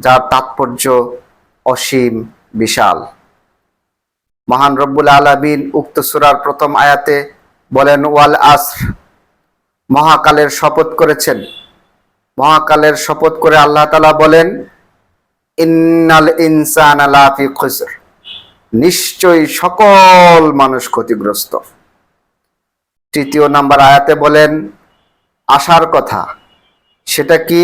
যার তাৎপর্য অসীম, বিশাল। মহান রব্বুল আলামিন উক্ত সূরার প্রথম আয়াতে বলেন, ওয়াল আসর। মহাকালের শপথ করেছেন। মহাকালের শপথ করে আল্লাহ তালা বলেন, ইন্নাল ইনসান আলাফি খুসর। নিশ্চয়ই সকল মানুষ ক্ষতিগ্রস্ত। তৃতীয় নাম্বার আয়াতে বলেন, আশার কথা। সেটা কি?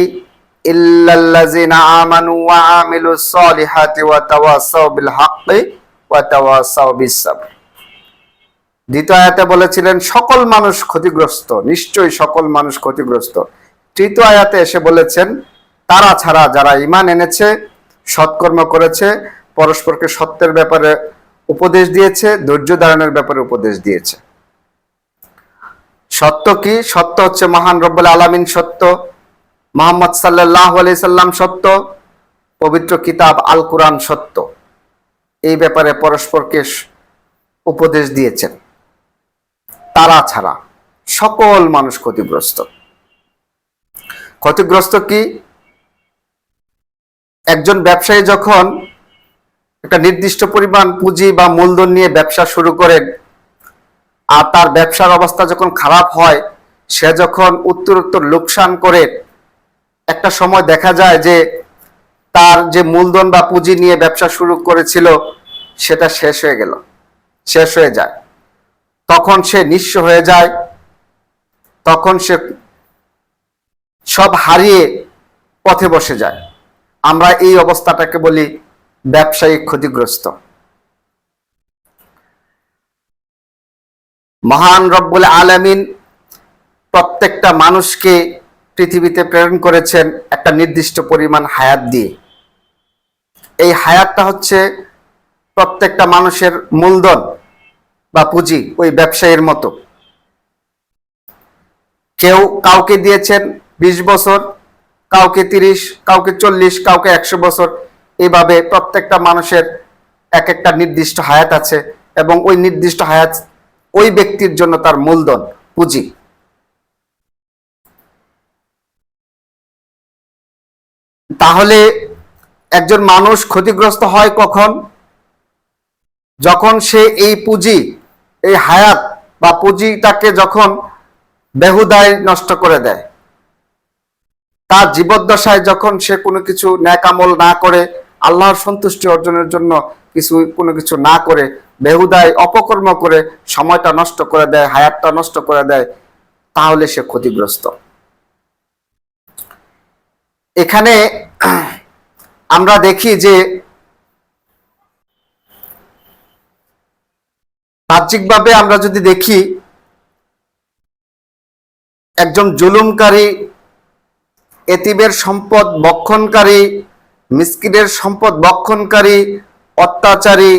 দ্বিতীয় আয়াতে বলেছিলেন, সকল মানুষ ক্ষতিগ্রস্ত, নিশ্চয়ই সকল মানুষ ক্ষতিগ্রস্ত। তৃতীয় আয়াতে এসে বলেছেন, তারা ছাড়া যারা ইমান এনেছে, সৎকর্ম করেছে, পরস্পরকে সত্যের ব্যাপারে উপদেশ দিয়েছে, ধৈর্য ধারণের ব্যাপারে উপদেশ দিয়েছে। সত্য কি? সত্য হচ্ছে মহান রব্বুল আলামিন সত্য। মোহাম্মদ সাল্লাহ সাল্লাম সত্য, পবিত্র কিতাব আল কোরআন সত্য। এই ব্যাপারে পরস্পরকে উপদেশ দিয়েছেন। তারা ছাড়া সকল মানুষ ক্ষতিগ্রস্ত। ক্ষতিগ্রস্ত কি? একজন ব্যবসায়ী যখন একটা নির্দিষ্ট পরিমাণ পুঁজি বা মূলধন নিয়ে ব্যবসা শুরু করেন আর তার ব্যবসার অবস্থা যখন খারাপ হয়, সে যখন উত্তরোত্তর লোকসান করে একটা সময় দেখা যায় যে তার যে মূলধন বা পুঁজি নিয়ে ব্যবসা শুরু করেছিল, সেটা শেষ হয়ে গেল, শেষ হয়ে যায়। তখন সে নিঃস্ব হয়ে যায়, তখন সে সব হারিয়ে পথে বসে যায়। আমরা এই অবস্থাটাকে বলি ব্যবসায়িক ক্ষতিগ্রস্ত। মহান রব্বুল আলামিন প্রত্যেকটা মানুষকে পৃথিবীতে প্রেরণ করেছেন একটা নির্দিষ্ট পরিমাণ হায়াত দিয়ে। এই হায়াতটা হচ্ছে প্রত্যেকটা মানুষের মূলধন বা পুঁজি ওই ব্যবসায়ীর মতো। কেউ কাউকে দিয়েছেন বিশ বছর, কাউকে তিরিশ, কাউকে চল্লিশ, কাউকে একশো বছর। এইভাবে প্রত্যেকটা মানুষের এক একটা নির্দিষ্ট হায়াত আছে এবং ওই নির্দিষ্ট হায়াত ওই ব্যক্তির জন্য তার মূলধন, পুঁজি। তাহলে একজন মানুষ ক্ষতিগ্রস্ত হয় কখন? যখন সে এই পুঁজি, এই হায়াত বা পুঁজিটাকে যখন বেহুদায় নষ্ট করে দেয়। তার জীবদ্দশায় যখন সে কোনো কিছু ন্যাকামল না করে, আল্লাহর সন্তুষ্টি অর্জনের জন্য কিছু, কোনো কিছু না করে, বেহুদায় অপকর্ম করে সময়টা নষ্ট করে দেয়, হায়াতটা নষ্ট করে দেয়, তাহলে সে ক্ষতিগ্রস্ত। এখানে আমরা দেখি যে বাহ্যিকভাবে আমরা যদি দেখি, একজন জুলুমকারী এতিবের সম্পদ বক্ষণকারী, মিসকিনের সম্পদ বক্ষণকারী, অত্যাচারী,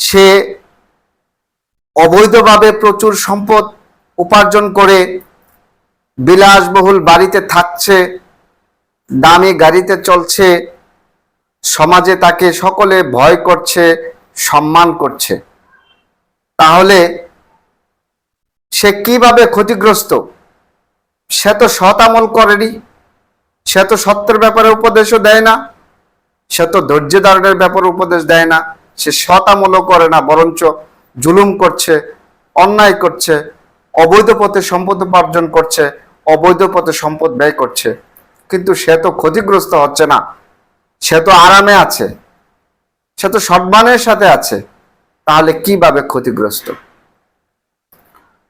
সে অবৈধভাবে প্রচুর সম্পদ উপার্জন করে বিলাসবহুল বাড়িতে থাকছে, দামি গাড়িতে চলছে, সমাজে তাকে সকলে ভয় করছে, সম্মান করছে। তাহলে সে কীভাবে ক্ষতিগ্রস্ত? সে তো সৎ আমল করেনি, সে তো সত্যের ব্যাপারে উপদেশও দেয় না, সে তো ধৈর্য ধারণের ব্যাপারে উপদেশ দেয় না, সে সৎ আমলও করে না, বরঞ্চ জুলুম করছে, অন্যায় করছে, অবৈধ পথে সম্পদ উপার্জন করছে অবৈধ পথে সম্পদ ব্যয় করছে। কিন্তু সে তো ক্ষতিগ্রস্ত হচ্ছে না। সে তো আরামে আছে। সে তো সম্মানের সাথে আছে। তাহলে কীভাবে ক্ষতিগ্রস্ত?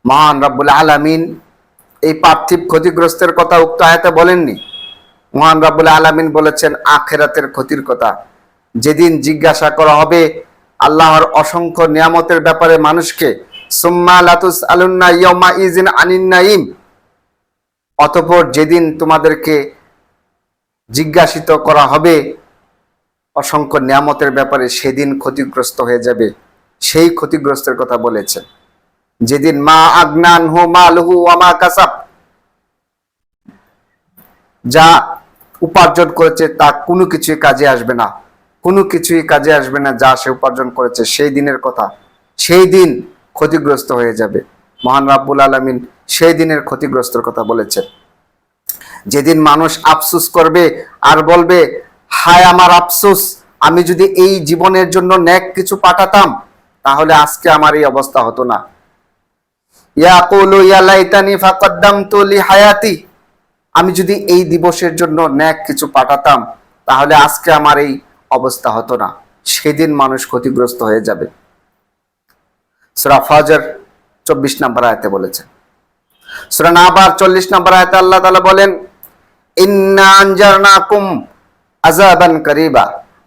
মহান রব্বুল আলামিন এই পার্থিব ক্ষতিগ্রস্তের কথা উক্ত আয়াতে বলেননি। মহান রব্বুল আলামিন বলেছেন, আখেরাতের ক্ষতির কথা। যেদিন জিজ্ঞাসা করা হবে আল্লাহর অসংখ্য নিয়ামতের ব্যাপারে মানুষকে, সুম্মা লাতুস আলুন্না ইয়মা ইজিন আনিন নাইম অতঃপর যেদিন তোমাদেরকে জিজ্ঞাসিত করা হবে, অসংখ্য নিয়ামতের ব্যাপারে সেদিন ক্ষতিগ্রস্ত হয়ে যাবে। সেই ক্ষতিগ্রস্তের কথা বলেছেন। যেদিন মা আগ্নান হু মালহু আমা কাসাব, যা উপার্জন করেছে তা কোনো কিছুই কাজে আসবে না। কোনো কিছুই কাজে আসবে না যা সে উপার্জন করেছে। সেই দিনের কথা। সেই দিন ক্ষতিগ্রস্ত হয়ে যাবে। মহান রাব্বুল আলমিন সেই দিনের ক্ষতিগ্রস্তর কথা বলেছেন। যেদিন মানুষ আফসুস করবে আর বলবে, হায় আমার আফসুস, আমি যদি এই জীবনের জন্য ন্যাক কিছু পাঠাতাম, তাহলে আজকে আমার এই অবস্থা হতো না। হায়াতি আমি যদি এই দিবসের জন্য ন্যাক কিছু পাঠাতাম, তাহলে আজকে আমার এই অবস্থা হতো না। সেদিন মানুষ ক্ষতিগ্রস্ত হয়ে যাবে। সূরা ফাজর চব্বিশ নম্বর আয়াতে বলেছেন সূরা নাবার চল্লিশ নম্বর আয়াতে আল্লাহ তাআলা বলেন করিবা।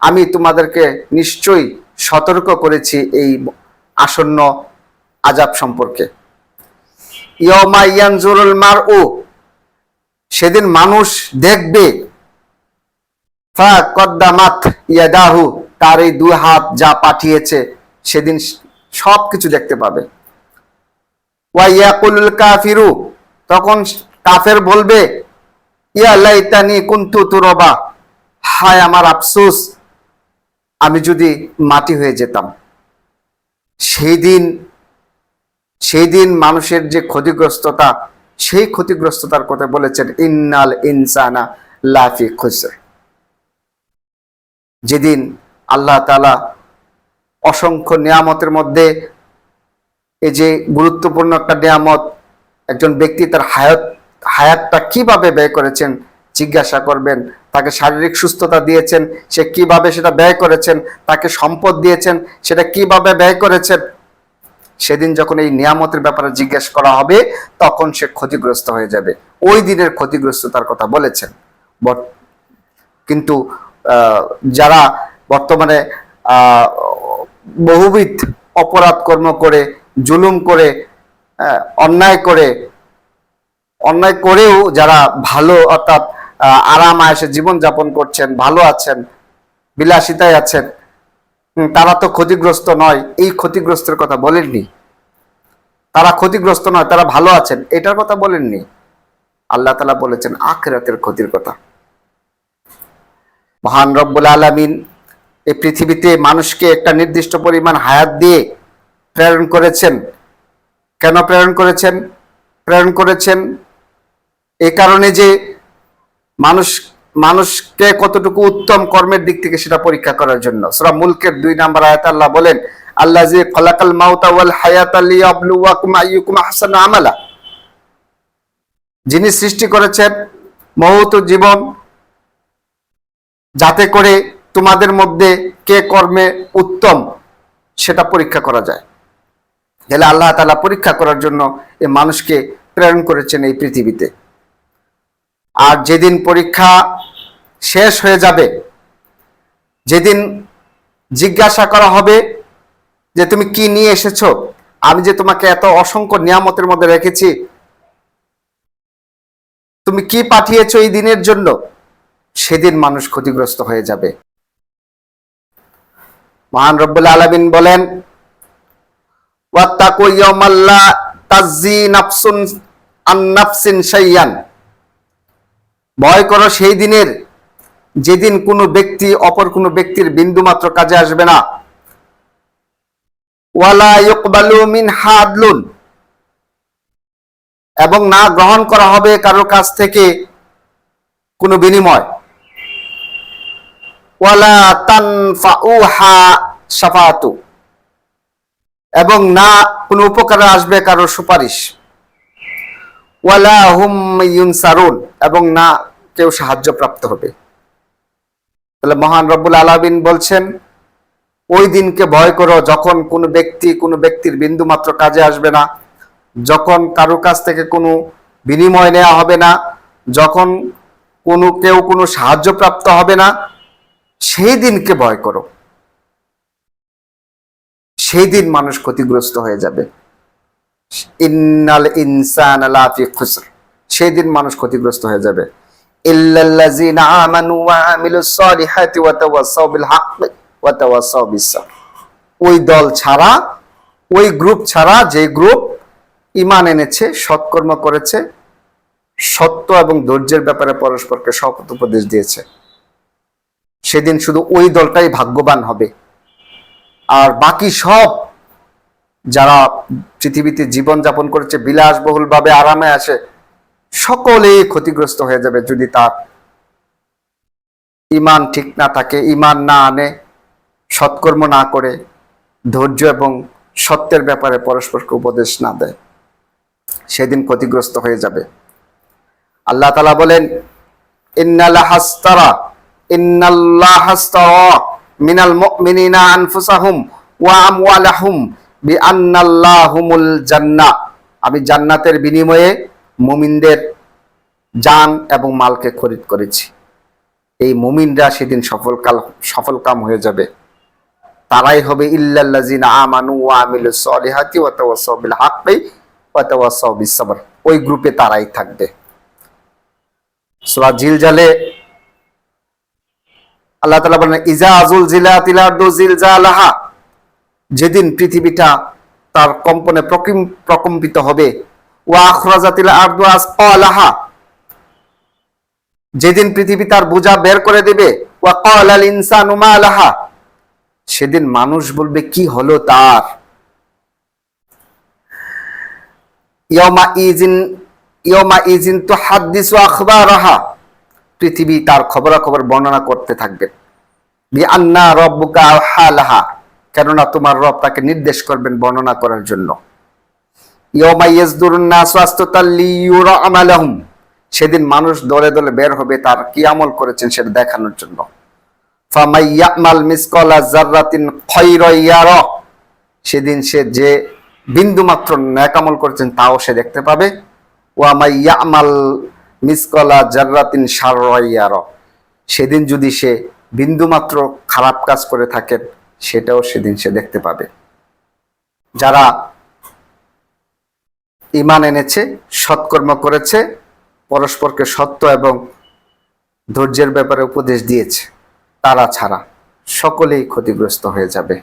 আমি তোমাদেরকে নিশ্চয়ই সতর্ক করেছি এই আসন্ন আজাব সম্পর্কে। ইয়ানজুরুল মারউ, সেদিন মানুষ দেখবে তার এই দুই হাত যা পাঠিয়েছে, সেদিন সব কিছু দেখতে পাবে। ওয়া ইয়াকুলুল কাফিরু। তখন কাফের বলবে, ইয়া লাইতানি কুনতু তুরবা। হায় আমার আফসোস, আমি যদি মাটি হয়ে যেতাম। সেই দিন সেই দিন মানুষের যে ক্ষতিগ্রস্ততা, সেই ক্ষতিগ্রস্ততার কথা বলেছেন, ইন্নাল ইনসানা লাফি খুসর। যেদিন আল্লাহ তালা অসংখ্য নিয়ামতের মধ্যে এই যে গুরুত্বপূর্ণ একটা নিয়ামত, একজন ব্যক্তি তার হায়াত, হায়াতটা কীভাবে ব্যয় করেছেন, জিজ্ঞাসা করবেন। তাকে শারীরিক সুস্থতা দিয়েছেন, সে কীভাবে সেটা ব্যয় করেছেন, তাকে সম্পদ দিয়েছেন, সেটা কীভাবে ব্যয় করেছেন। সেদিন যখন এই নিয়ামতের ব্যাপারে জিজ্ঞেস করা হবে, তখন সে ক্ষতিগ্রস্ত হয়ে যাবে। ওই দিনের ক্ষতিগ্রস্ততার কথা বলেছেন। কিন্তু যারা বর্তমানে বহুবিধ অপরাধ কর্ম করে জুলুম করে অন্যায় করে, অন্যায় করেও যারা ভালো, অর্থাৎ আরাম, আয়েসে জীবনযাপন করছেন, ভালো আছেন, বিলাসিতায় আছেন তারা তো ক্ষতিগ্রস্ত নয়। এই ক্ষতিগ্রস্তের কথা বলেননি। তারা ক্ষতিগ্রস্ত নয়, তারা ভালো আছেন। এটার কথা বলেননি। আল্লাহ তালা বলেছেন, আখেরাতের ক্ষতির কথা। মহান রব্বুল আলমিন এই পৃথিবীতে মানুষকে একটা নির্দিষ্ট পরিমাণ হায়াত দিয়ে প্রেরণ করেছেন। কেন প্রেরণ করেছেন? প্রেরণ করেছেন এই কারণে যে মানুষ, মানুষকে কতটুকু উত্তম কর্মের দিক থেকে সেটা পরীক্ষা করার জন্য। সূরা মুলকের দুই নাম্বার আয়াত আল্লাহ বলেন আল্লাহ যে খলাকাল মাউতা ওয়াল হায়াত হায়াতা লিয়াবলুয়াকুম আইয়ুকুম আহসানু আমালা। যিনি সৃষ্টি করেছেন মহৎ জীবন, যাতে করে তোমাদের মধ্যে কে কর্মে উত্তম সেটা পরীক্ষা করা যায়। তাহলে আল্লাহ তাআলা পরীক্ষা করার জন্য এই মানুষকে প্রেরণ করেছেন এই পৃথিবীতে। আর যেদিন পরীক্ষা শেষ হয়ে যাবে, যেদিন জিজ্ঞাসা করা হবে যে তুমি কি নিয়ে এসেছ, আমি যে তোমাকে এত অসংখ্য নিয়ামতের মধ্যে রেখেছি, তুমি কি পাঠিয়েছো এই দিনের জন্য, সেদিন মানুষ ক্ষতিগ্রস্ত হয়ে যাবে। মহান রব্বুল আলামিন বলেন ওয়াত্তাকু তাজ্জি নাফসুন শাইয়ান ভয় করো সেই দিনের যেদিন কোনো ব্যক্তি অপর কোনো ব্যক্তির বিন্দুমাত্র কাজে আসবে না। ওয়ালা মিন হাদলুন। এবং না গ্রহণ করা হবে কারোর কাছ থেকে কোনো বিনিময়। ওয়ালা তানফাউহা শাফাতু এবং না কোনো উপকারে আসবে কারোর সুপারিশ। ওয়ালা এবং না কেউ সাহায্য প্রাপ্ত হবে। তাহলে মহান রব্বুল আলামিন বলছেন, ওই দিনকে ভয় করো যখন কোনো ব্যক্তি কোনো ব্যক্তির বিন্দু মাত্র কাজে আসবে না, যখন কারও কাছ থেকে কোনো বিনিময় নেওয়া হবে না, যখন কোনো কেউ কোনো সাহায্য প্রাপ্ত হবে না, সেই দিনকে ভয় করো। সেই দিন মানুষ ক্ষতিগ্রস্ত হয়ে যাবে। ইন্নাল ইনসান সেই দিন মানুষ ক্ষতিগ্রস্ত হয়ে যাবে। ওই দল ছাড়া, ওই গ্রুপ ছাড়া যে গ্রুপ ইমান এনেছে, সৎকর্ম করেছে, সত্য এবং ধৈর্যের ব্যাপারে পরস্পরকে শপথ উপদেশ দিয়েছে। সেদিন শুধু ওই দলটাই ভাগ্যবান হবে। আর বাকি সব যারা পৃথিবীতে জীবন যাপন করেছে বিলাসবহুল ভাবে আরামে আসে সকলেই ক্ষতিগ্রস্ত হয়ে যাবে যদি তার ইমান ঠিক না থাকে, ইমান না আনে, সৎকর্ম না করে, ধৈর্য এবং সত্যের ব্যাপারে পরস্পরকে উপদেশ না দেয়, সেদিন ক্ষতিগ্রস্ত হয়ে যাবে। আল্লাহ তালা বলেন ইন্নাল্লাহ হাস্তারা ইন্নাল্লাহ হাস্তারা। মিনাল মুমিনিনা আনফুসাহুম ওয়া আমওয়ালাহুম বিআন্নাল্লাহুমুল জান্নাহ আমি জান্নাতের বিনিময়ে মুমিনদের জান এবং মালকে খরিদ করেছি। এই মুমিনরা সেদিন সফল কাল, সফল কাম হয়ে যাবে। তারাই হবে ইল্লাল্লাযিনা আমানু ওয়া আমিলুস সলিহাতি ওয়া তাওয়াসাউ বিল হাক্কি ওয়া তাওয়াসাউ বিস সাবর। ওই গ্রুপে তারাই থাকবে। সূরা জিলজালে আল্লাহ তাআলা বলেন, ইজা আজুল জিলাতিল আরদু জিলজালাহা। যেদিন পৃথিবীটা তার কম্পনে প্রকিম- প্রকম্পিত হবে। ওয়া আখরাজাতিল আরদু আসকালাহা। যেদিন পৃথিবী তার বোঝা বের করে দেবে, ওয়া ক্বালাল ইনসানু মা লাহা। সেদিন মানুষ বলবে, কি হলো তার? ইয়মা ইজিন ইয়মা ইজিন তো হাদিসু আখবারাহা। পৃথিবী তার খবরাখবর বর্ণনা করতে থাকবে। আন্না রব্বুকা হালাহা কেননা তোমার রব তাকে নির্দেশ করবেন বর্ণনা করার জন্য। সেদিন মানুষ দলে দলে বের হবে, তার কি আমল করেছেন সেটা দেখানোর জন্য। সেদিন সে যে বিন্দু মাত্র ন্যাকামল করেছেন তাও সে দেখতে পাবে। ওয়ামাই ইয়ামাল মিসকলা জাররাতিন সার সেদিন যদি সে বিন্দু মাত্র খারাপ কাজ করে থাকেন সেটাও সেদিন সে দেখতে পাবে। যারা ইমান এনেছে, সৎকর্ম করেছে, পরস্পরকে সত্য এবং ধৈর্যের ব্যাপারে উপদেশ দিয়েছে, তারা ছাড়া সকলেই ক্ষতিগ্রস্ত হয়ে যাবে।